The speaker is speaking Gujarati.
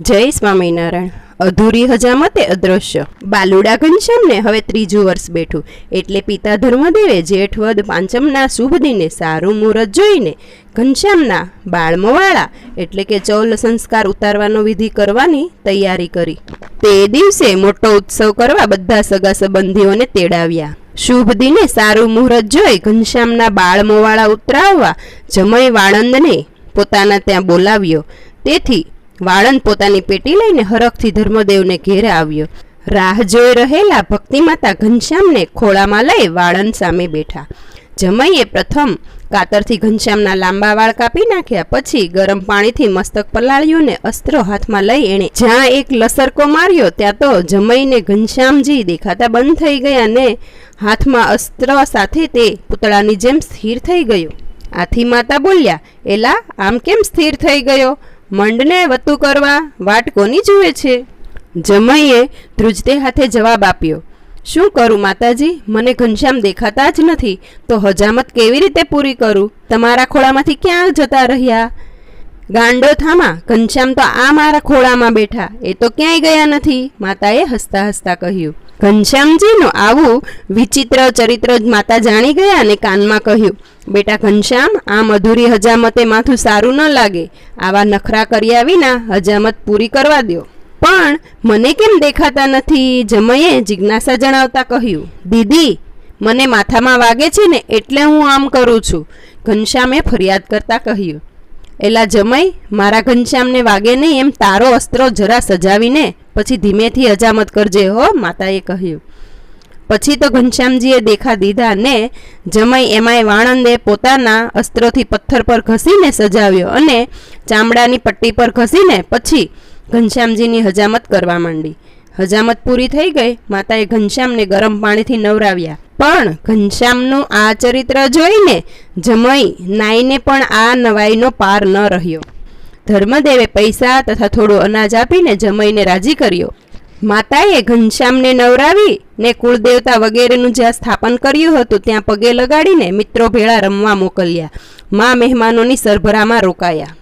જય સ્વામિનારાયણ અધૂરી હજામતે અદ્રશ્ય. બાલુડા ઘનશ્યામને હવે ત્રીજું વર્ષ બેઠું. એટલે પિતા ધર્મદેવે જેઠવદ પાંચમના શુભ દિને સારું મુહૂર્ત જોઈને ઘનશ્યામના બાળમવાળા એટલે કે ચૌલ સંસ્કાર ઉતારવાનો વિધિ કરવાની તૈયારી કરી. તે દિવસે મોટો ઉત્સવ કરવા બધા સગા સંબંધીઓને તેડાવ્યા. શુભ દિને સારું મુહૂર્ત જોઈ ઘનશ્યામના બાળમવાળા ઉતરાવવા જમય વાળંદને પોતાના ત્યાં બોલાવ્યો. તેથી વાળંદ પોતાની પેટી લઈને હરખથી ધર્મદેવને ઘેરે આવ્યો. રાહ જોઈ રહેલા ભક્તિમાતા ઘનશ્યામને ખોળામાં લઈ વાળંદ સામે બેઠા. જમઈએ પ્રથમ કાતરથી ઘનશ્યામના લાંબા વાળ કાપી નાખ્યા પછી ગરમ પાણીથી મસ્તક પલાળ્યું ને અસ્ત્રો હાથમાં લઈ એણે જ્યાં એક લસરકો માર્યો ત્યાં તો જમઈને ઘનશ્યામજી દેખાતા બંધ થઈ ગયા ને હાથમાં અસ્ત્ર સાથે તે પૂતળાની જેમ સ્થિર થઈ ગયો. આથી માતા બોલ્યા, એલા, આમ કેમ સ્થિર થઈ ગયો? મંડને વતું કરવા વાટ કોની જુએ છે? જમઈએ ધ્રુજતે હાથે જવાબ આપ્યો, શું કરું માતાજી? મને ઘનશ્યામ દેખાતા જ નથી. તો હજામત કેવી રીતે પૂરી કરું? તમારા ખોળામાંથી ક્યાં જતા રહ્યા? ગાંડો થામા, ઘનશ્યામ તો આ મારા ખોળામાં બેઠા, એ તો ક્યાંય ગયા નથી? માતાએ હસતા હસતા કહ્યું. ઘનશ્યામજીનું આવું વિચિત્ર ચરિત્ર જ માતા જાણી ગયા અને કાનમાં કહ્યું, બેટા ઘનશ્યામ, આ મધુરી હજામતે માથું સારું ન લાગે. આવા નખરા કર્યા વિના હજામત પૂરી કરવા દો પણ મને કેમ દેખાતા નથી? જમયે જિજ્ઞાસા જણાવતા કહ્યું, દીદી, મને માથામાં વાગે છે ને એટલે હું આમ કરું છું. ઘનશ્યામે ફરિયાદ કરતા કહ્યું એલા જમય મારા ઘનશ્યામને વાગે નહીં એમ તારો અસ્ત્રો જરા સજાવીને પછી ધીમેથી હજામત કરજે હો, માતાએ કહ્યું. પછી તો ઘનશ્યામજીએ દેખા દીધા ને જમય એમાંય વાણંદે પોતાના અસ્ત્રોથી પથ્થર પર ઘસીને સજાવ્યો અને ચામડાની પટ્ટી પર ઘસીને પછી ઘનશ્યામજીની હજામત કરવા માંડી. હજામત પૂરી થઈ ગઈ, માતાએ ઘનશ્યામને ગરમ પાણીથી નવરાવ્યા. પણ ઘનશ્યામનું આ ચરિત્ર જોઈને જમઈ નાઈને પણ આ નવાઈનો પાર ન રહ્યો. ધર્મદેવે પૈસા તથા થોડું અનાજ આપીને જમઈને રાજી કર્યો. માતાએ ઘનશ્યામને નવરાવી ને કુળદેવતા વગેરેનું જ્યાં સ્થાપન કર્યું હતું ત્યાં પગે લગાડીને મિત્રો ભેળા રમવા મોકલ્યા. મા મહેમાનોની સરભરામાં રોકાયા.